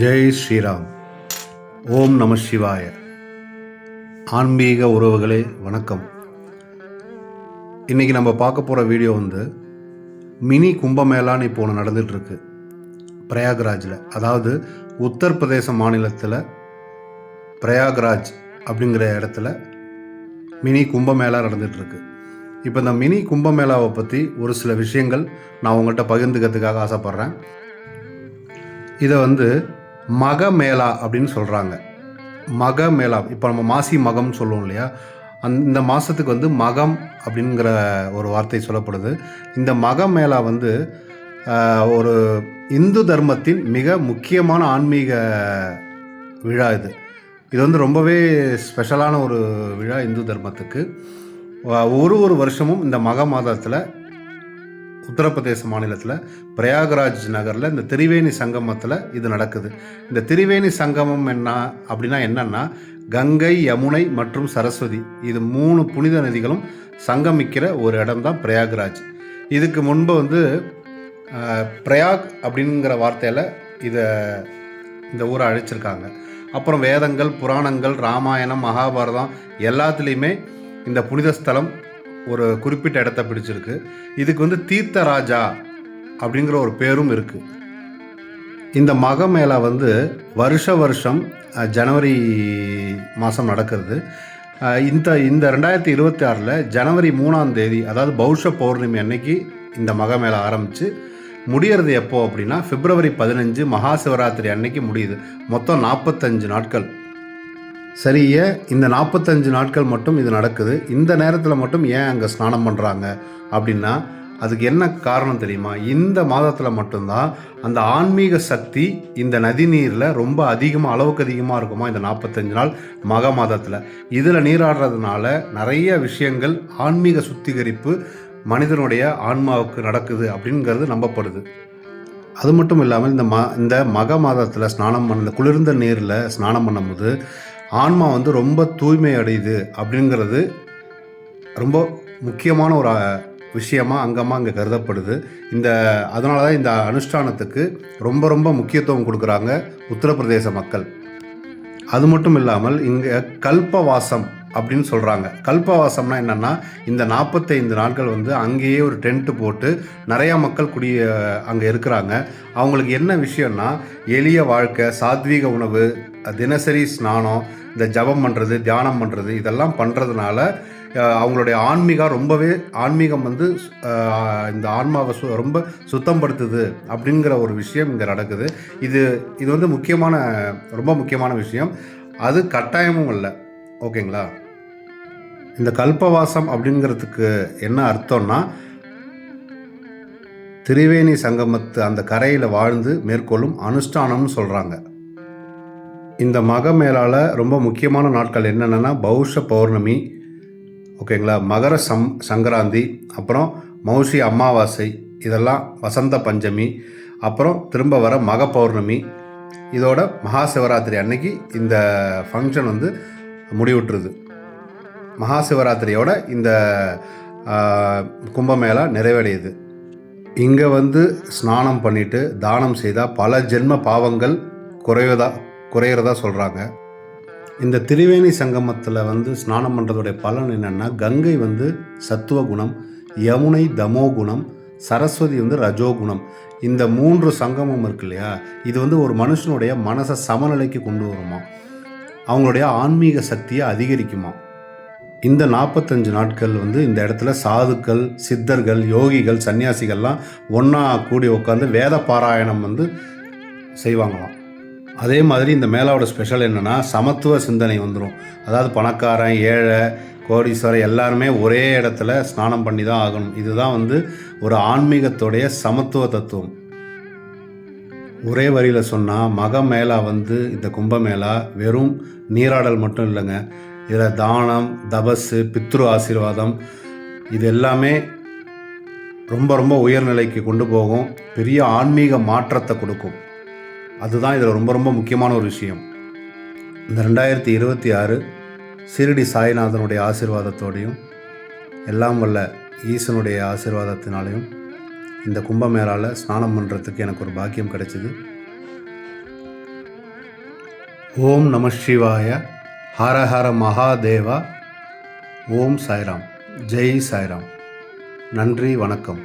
ஜெய் ஸ்ரீராம். ஓம் நம சிவாய. ஆன்மீக உறவுகளே வணக்கம். இன்றைக்கி நம்ம பார்க்க போகிற வீடியோ வந்து மினி கும்பமேளான்னு இப்போ ஒன்று நடந்துகிட்ருக்கு பிரயாக்ராஜில். அதாவது உத்தரப்பிரதேச மாநிலத்தில் பிரயாக்ராஜ் அப்படிங்கிற இடத்துல மினி கும்பமேளா நடந்துகிட்ருக்கு இப்போ இந்த மினி கும்பமேளாவை பற்றி ஒரு சில விஷயங்கள் நான் உங்கள்கிட்ட பகிர்ந்துக்கிறதுக்காக ஆசைப்பட்றேன். இதை வந்து மக மேளா அப்படின்னு சொல்கிறாங்க மக மேளா இப்போ நம்ம மாசி மகம் சொல்லுவோம் இல்லையா? அந் இந்த மாதத்துக்கு வந்து மகம் அப்படிங்கிற ஒரு வார்த்தை சொல்லப்படுது. இந்த மக மேளா வந்து ஒரு இந்து தர்மத்தின் மிக முக்கியமான ஆன்மீக விழா இது. இது வந்து ரொம்பவே ஸ்பெஷலான ஒரு விழா இந்து தர்மத்துக்கு. ஒரு ஒரு வருஷமும் இந்த மக மாதத்தில் உத்தரப்பிரதேச மாநிலத்தில் பிரயாகராஜ் நகரில் இந்த திரிவேணி சங்கமத்தில் இது நடக்குது. இந்த திரிவேணி சங்கமம் என்ன அப்படின்னா என்னன்னா கங்கை யமுனை மற்றும் சரஸ்வதி இது மூணு புனித நதிகளும் சங்கமிக்கிற ஒரு இடம் தான் பிரயாகராஜ். இதுக்கு முன்பு வந்து பிரயாக் அப்படிங்கிற வார்த்தையில் இதை இந்த ஊரை அழைச்சிருக்காங்க. அப்புறம் வேதங்கள் புராணங்கள் ராமாயணம் மகாபாரதம் எல்லாத்துலேயுமே இந்த புனித ஸ்தலம் ஒரு குறிப்பிட்ட இடத்த பிடிச்சிருக்கு. இதுக்கு வந்து தீர்த்தராஜா அப்படிங்கிற ஒரு பேரும் இருக்குது இந்த மக மேளா வந்து வருஷ வருஷம் ஜனவரி மாதம் நடக்கிறது. இந்த இந்த ரெண்டாயிரத்தி இருபத்தி ஆறில் ஜனவரி மூணாம் தேதி அதாவது பௌஷ பௌர்ணமி அன்னைக்கு இந்த மக மேளா ஆரம்பித்து முடியறது எப்போ அப்படின்னா பிப்ரவரி பதினஞ்சு மகா சிவராத்திரி அன்னைக்கு முடியுது. மொத்தம் நாற்பத்தஞ்சு நாட்கள். சரிய இந்த நாற்பத்தஞ்சு நாட்கள் மட்டும் இது நடக்குது. இந்த நேரத்தில் மட்டும் ஏன் அங்கே ஸ்நானம் பண்ணுறாங்க அப்படின்னா அதுக்கு என்ன காரணம் தெரியுமா? இந்த மாதத்தில் மட்டும்தான் அந்த ஆன்மீக சக்தி இந்த நதி நீரில் ரொம்ப அதிகமாக அளவுக்கு அதிகமாக இருக்குமா இந்த நாற்பத்தஞ்சு நாள் மக மாதத்தில். இதில் நீராடுறதுனால நிறைய விஷயங்கள் ஆன்மீக சுத்திகரிப்பு மனிதனுடைய ஆன்மாவுக்கு நடக்குது அப்படிங்கிறது நம்பப்படுது. அது மட்டும் இல்லாமல் இந்த ம இந்த மக மாதத்தில் ஸ்நானம் பண்ண இந்த குளிர்ந்த நீரில் ஸ்நானம் பண்ணும்போது ஆன்மா வந்து ரொம்ப தூய்மை அடையுது அப்படிங்கிறது ரொம்ப முக்கியமான ஒரு விஷயமா அங்கமாக அங்கே கருதப்படுது. இந்த அதனால தான் இந்த அனுஷ்டானத்துக்கு ரொம்ப ரொம்ப முக்கியத்துவம் கொடுக்குறாங்க உத்தரப்பிரதேச மக்கள். அது மட்டும் இல்லாமல் இங்கே கல்பவாசம் அப்படின்னு சொல்கிறாங்க கல்பவாசம்னா என்னென்னா இந்த நாற்பத்தைந்து நாட்கள் வந்து அங்கேயே ஒரு டென்ட்டு போட்டு நிறையா மக்கள் குடிய அங்கே இருக்கிறாங்க. அவங்களுக்கு என்ன விஷயம்னா எளிய வாழ்க்கை சாத்வீக உணவு தினசரி ஸ்நானம் இந்த ஜபம் பண்ணுறது தியானம் பண்ணுறது இதெல்லாம் பண்ணுறதுனால அவங்களுடைய ஆன்மீகம் ரொம்பவே ஆன்மீகம் வந்து இந்த ஆன்மாவை சு ரொம்ப சுத்தப்படுத்துது அப்படிங்கிற ஒரு விஷயம் இங்கே நடக்குது. இது இது வந்து முக்கியமான ரொம்ப முக்கியமான விஷயம். அது கட்டாயமும் இல்லை. ஓகேங்களா? இந்த கல்பவாசம் அப்படிங்கிறதுக்கு என்ன அர்த்தம்னா திரிவேணி சங்கமத்து அந்த கரையில் வாழ்ந்து மேற்கொள்ளும் அனுஷ்டானம்னு சொல்கிறாங்க இந்த மக மேலால் ரொம்ப முக்கியமான நாட்கள் என்னென்னா பௌஷ பௌர்ணமி ஓகேங்களா? மகர சம் சங்கராந்தி அப்புறம் மௌசி அமாவாசை இதெல்லாம் வசந்த பஞ்சமி அப்புறம் திரும்ப வர மக பௌர்ணமி. இதோட மகா சிவராத்திரி அன்னைக்கு இந்த ஃபங்க்ஷன் வந்து முடிவுட்டுருது மகா சிவராத்திரியோட இந்த கும்பமேளா நிறைவடையுது. இங்கே வந்து ஸ்நானம் பண்ணிட்டு தானம் செய்தால் பல ஜென்ம பாவங்கள் குறைவதா குறையிறதா சொல்கிறாங்க இந்த திரிவேணி சங்கமத்தில் வந்து ஸ்நானம் பண்ணுறதுடைய பலன் என்னென்னா கங்கை வந்து சத்துவ குணம் யமுனை தமோ குணம் சரஸ்வதி வந்து ரஜோகுணம் இந்த மூன்று சங்கமம் இருக்கு இல்லையா இது வந்து ஒரு மனுஷனுடைய மனசை சமநிலைக்கு கொண்டு வருமா? அவங்களுடைய ஆன்மீக சக்தியை அதிகரிக்குமா? இந்த நாற்பத்தஞ்சு நாட்கள் வந்து இந்த இடத்துல சாதுக்கள் சித்தர்கள் யோகிகள் சன்னியாசிகள்லாம் ஒன்றா கூடி உட்காந்து வேத பாராயணம் வந்து செய்வாங்களாம். அதே மாதிரி இந்த மேலாவோட ஸ்பெஷல் என்னென்னா சமத்துவ சிந்தனை வந்துடும் அதாவது பணக்காரன் ஏழை கோடீஸ்வரர் எல்லாருமே ஒரே இடத்துல ஸ்நானம் பண்ணி தான் ஆகணும். இதுதான் வந்து ஒரு ஆன்மீகத்துடைய சமத்துவ தத்துவம். ஒரே வரியில் சொன்னால் மக மேளா வந்து இந்த கும்பமேளா வெறும் நீராடல் மட்டும் இல்லைங்க. இதில் தானம் தபஸு பித்ரு ஆசீர்வாதம் இது எல்லாமே ரொம்ப ரொம்ப உயர்நிலைக்கு கொண்டு போகும். பெரிய ஆன்மீக மாற்றத்தை கொடுக்கும். அதுதான் இதில் ரொம்ப ரொம்ப முக்கியமான ஒரு விஷயம். இந்த ரெண்டாயிரத்தி இருபத்தி ஆறு சிறுடி சாய்நாதனுடைய ஆசிர்வாதத்தோடையும் எல்லாம் வல்ல ஈசனுடைய ஆசிர்வாதத்தினாலையும் இந்த கும்பமேளாவில் ஸ்நானம் பண்ணுறதுக்கு எனக்கு ஒரு பாக்கியம் கிடைச்சிது. ஓம் நம சிவாய ஹர ஹர மகாதேவா ஓம் சாய்ராம். ஜெய் சாய்ராம். நன்றி வணக்கம்.